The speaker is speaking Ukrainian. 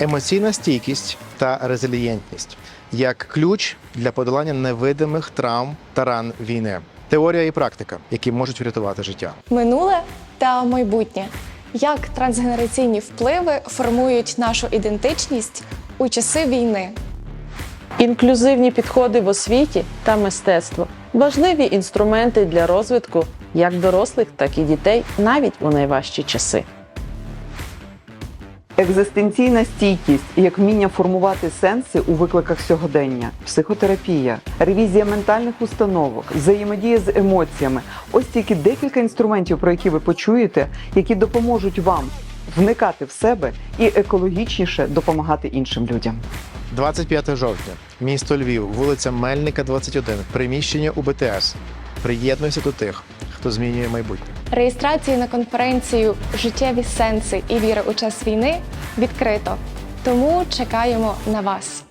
емоційна стійкість та резилієнтність як ключ для подолання невидимих травм та ран війни. Теорія і практика, які можуть врятувати життя. минуле та майбутнє. Як трансгенераційні впливи формують нашу ідентичність у часи війни? Інклюзивні підходи в освіті та мистецтво важливі інструменти для розвитку як дорослих, так і дітей навіть у найважчі часи. Екзистенційна стійкість як вміння формувати сенси у викликах сьогодення, психотерапія, ревізія ментальних установок, взаємодія з емоціями. Ось тільки декілька інструментів, про які ви почуєте, які допоможуть вам вникати в себе і екологічніше допомагати іншим людям. 25 жовтня, місто Львів, вулиця Мельника, 21, приміщення УБТС. Приєднуйся до тих, хто змінює майбутнє. Реєстрацію на конференцію Життєві сенси і віра у час війни відкрито. Тому чекаємо на вас.